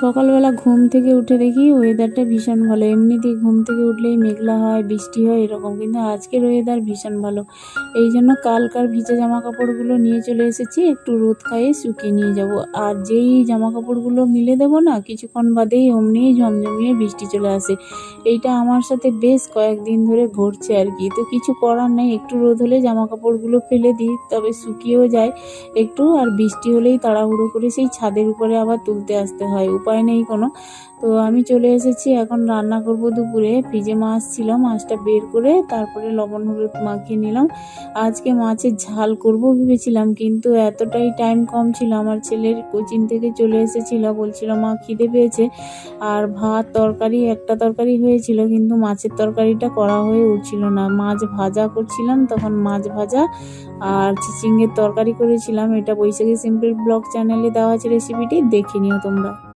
সকালবেলা ঘুম থেকে উঠে দেখি ওয়েদারটা ভীষণ ভালো। এমনিতেই ঘুম থেকে উঠলেই মেঘলা হয়, বৃষ্টি হয়, এরকম। কিন্তু আজকের ওয়েদার ভীষণ ভালো। এই জন্য কালকার ভিজে জামা কাপড়গুলো নিয়ে চলে এসেছি, একটু রোদ খাইয়ে শুকিয়ে নিয়ে যাব। আর যেই জামা কাপড়গুলো মিলে দেবো না, কিছুক্ষণ বাদেই অমনিই ঝমঝমিয়ে বৃষ্টি চলে আসে। এইটা আমার সাথে বেশ কয়েকদিন ধরে ঘটছে আর কি। তো কিছু করার নেই, একটু রোদ হলে জামা কাপড়গুলো ফেলে দিই, তবে শুকিয়েও যায় একটু। আর বৃষ্টি হলেই তাড়াহুড়ো করে সেই ছাদের উপরে আবার তুলতে আসতে হয়। উপায় নেই কোনো। তো আমি চলে এসেছি, এখন রান্না করব দুপুরে। ফ্রিজে মাছ ছিল, মাছটা বের করে তারপরে লবণ হলুদ মাখিয়ে নিলাম। আজকে মাছের ঝাল করব ভেবেছিলাম, কিন্তু এতটাই টাইম কম ছিল। আমার ছেলের কোচিং থেকে চলে এসেছিল, বলছিল, মা, খিদে পেয়েছে। আর ভাত তরকারি, একটা তরকারি হয়েছিল, কিন্তু মাছের তরকারিটা করা হয়ে উঠছিল না। মাছ ভাজা করছিলাম, তখন মাছ ভাজা আর চিচিঙ্গের তরকারি করেছিলাম। এটা বৈশাখী সিম্পল ব্লগ চ্যানেলে দেওয়া আছে রেসিপিটি, দেখে নিও তোমরা।